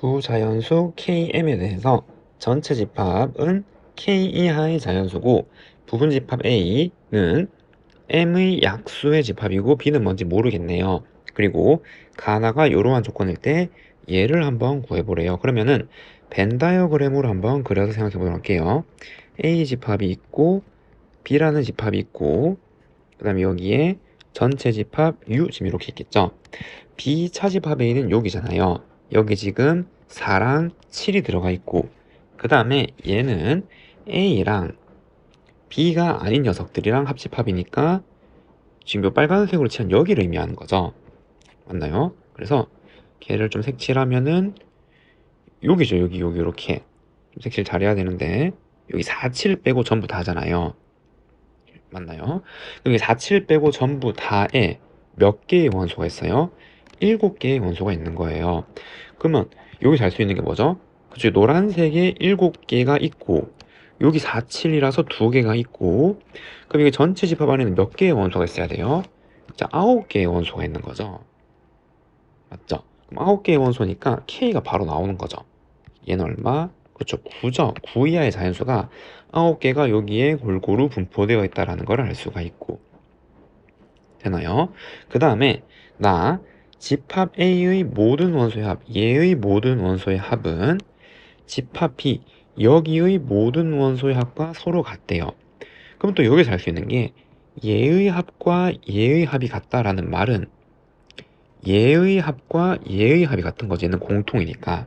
두 자연수 KM에 대해서 전체 집합은 K 이하의 자연수고 부분 집합 A는 M의 약수의 집합이고 B는 뭔지 모르겠네요. 그리고 가나가 이러한 조건일 때 얘를 한번 구해보래요. 그러면은 벤 다이어그램으로 한번 그려서 생각해 보도록 할게요. A 집합이 있고 B라는 집합이 있고 그 다음에 여기에 전체 집합 U 지금 이렇게 있겠죠. B 차집합 A는 여기잖아요. 여기 지금 4랑 7이 들어가 있고 그 다음에 얘는 A랑 B가 아닌 녀석들이랑 합집합이니까 지금 요 빨간색으로 칠한 여기를 의미하는 거죠. 맞나요? 그래서 걔를 좀 색칠하면은 여기죠. 여기 여기 이렇게 좀 색칠 잘해야 되는데 여기 4, 7 빼고 전부 다잖아요. 맞나요? 여기 4, 7 빼고 전부 다에 몇 개의 원소가 있어요? 7개의 원소가 있는 거예요. 그러면 여기 잘 수 있는 게 뭐죠? 그쵸 노란색에 7개가 있고 여기 4, 7이라서 2개가 있고 그럼 이게 전체 집합 안에는 몇 개의 원소가 있어야 돼요? 자, 9개의 원소가 있는 거죠. 맞죠? 그럼 9개의 원소니까 K가 바로 나오는 거죠. 얘는 얼마? 그렇죠. 9죠. 9 이하의 자연수가 9개가 여기에 골고루 분포되어 있다는 걸 알 수가 있고 되나요? 그 다음에 나 집합 A의 모든 원소의 합, 얘의 모든 원소의 합은 집합 B, 여기의 모든 원소의 합과 서로 같대요. 그럼 또 여기서 알 수 있는 게 얘의 합과 얘의 합이 같다라는 말은 얘의 합과 얘의 합이 같은 거지. 얘는 공통이니까.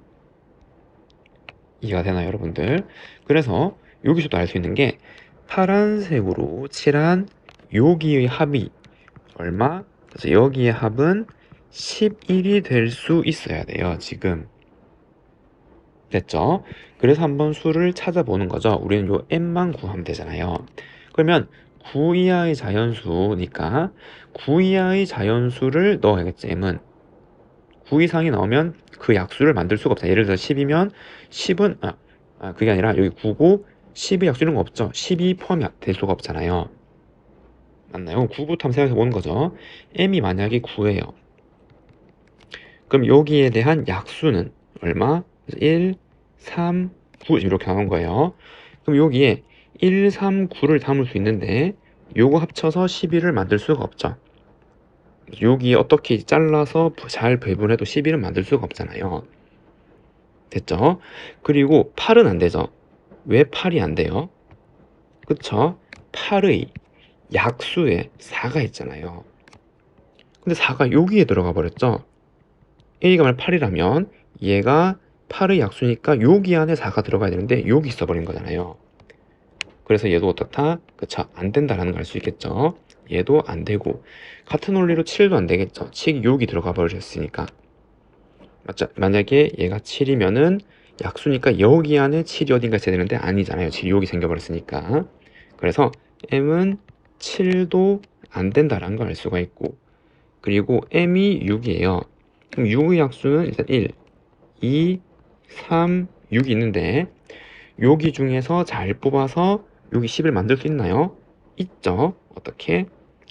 이해가 되나요, 여러분들? 그래서 여기서도 알 수 있는 게 파란색으로 칠한 여기의 합이 얼마? 그래서 여기의 합은 11이 될 수 있어야 돼요, 지금. 됐죠? 그래서 한번 수를 찾아보는 거죠. 우리는 요 m만 구하면 되잖아요. 그러면 9 이하의 자연수니까 9 이하의 자연수를 넣어야겠지, m은. 9 이상이 나오면 그 약수를 만들 수가 없잖아요. 예를 들어 10이면 10은, 아, 아, 그게 아니라 여기 9고 10의 약수 이런 거 없죠. 10이 포함이 될 수가 없잖아요. 맞나요? 9부터 한번 생각해 보는 거죠. m이 만약에 9예요. 그럼 여기에 대한 약수는 얼마? 1, 3, 9 이렇게 나온 거예요. 그럼 여기에 1, 3, 9를 담을 수 있는데 요거 합쳐서 11을 만들 수가 없죠. 여기 어떻게 잘라서 잘 배분해도 11은 만들 수가 없잖아요. 됐죠? 그리고 8은 안 되죠. 왜 8이 안 돼요? 그쵸? 8의 약수에 4가 있잖아요. 근데 4가 여기에 들어가 버렸죠? A가 만약 8이라면 얘가 8의 약수니까 여기 안에 4가 들어가야 되는데 여기 있어 버린 거잖아요. 그래서 얘도 어떻다? 그쵸? 안 된다라는 걸 알 수 있겠죠? 얘도 안 되고 같은 원리로 7도 안 되겠죠? 7이 여기 들어가 버리셨으니까 맞죠? 만약에 얘가 7이면은 약수니까 여기 안에 7이 어딘가 있어야 되는데 아니잖아요. 7이 여기 생겨버렸으니까 그래서 m은 7도 안 된다라는 걸 알 수가 있고 그리고 m이 6이에요. 그럼 6의 약수는 일단 1, 2, 3, 6이 있는데 여기 중에서 잘 뽑아서 여기 10을 만들 수 있나요? 있죠. 어떻게?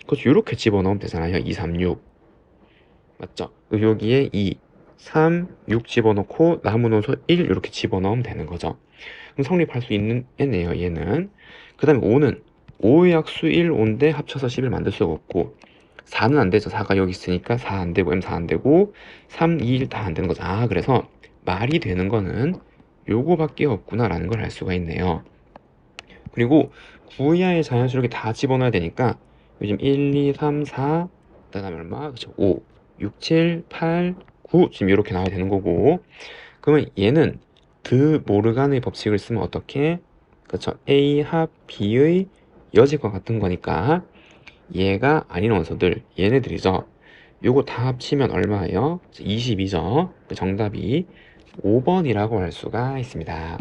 그렇죠. 이렇게 집어넣으면 되잖아요. 2, 3, 6. 맞죠? 여기에 2, 3, 6 집어넣고 남은 원소 1 이렇게 집어넣으면 되는 거죠. 그럼 성립할 수 있는 애네요. 얘는. 그 다음에 5는 5의 약수 1, 5인데 합쳐서 10을 만들 수가 없고 4는 안 되죠. 4가 여기 있으니까 4 안 되고 M4 안 되고 3, 2, 1 다 안 되는 거죠. 아 그래서 말이 되는 거는 요거밖에 없구나라는 걸 알 수가 있네요. 그리고 9 이하의 자연수 이렇게 다 집어넣어야 되니까 요즘 1, 2, 3, 4 그다음에 얼마? 그쵸 5, 6, 7, 8, 9 지금 이렇게 나와야 되는 거고 그러면 얘는 드 모르간의 법칙을 쓰면 어떻게? 그쵸 A 합 B의 여직과 같은 거니까 얘가 아닌 원소들 얘네들이죠. 요거 다 합치면 얼마예요? 22죠. 정답이 5번이라고 할 수가 있습니다.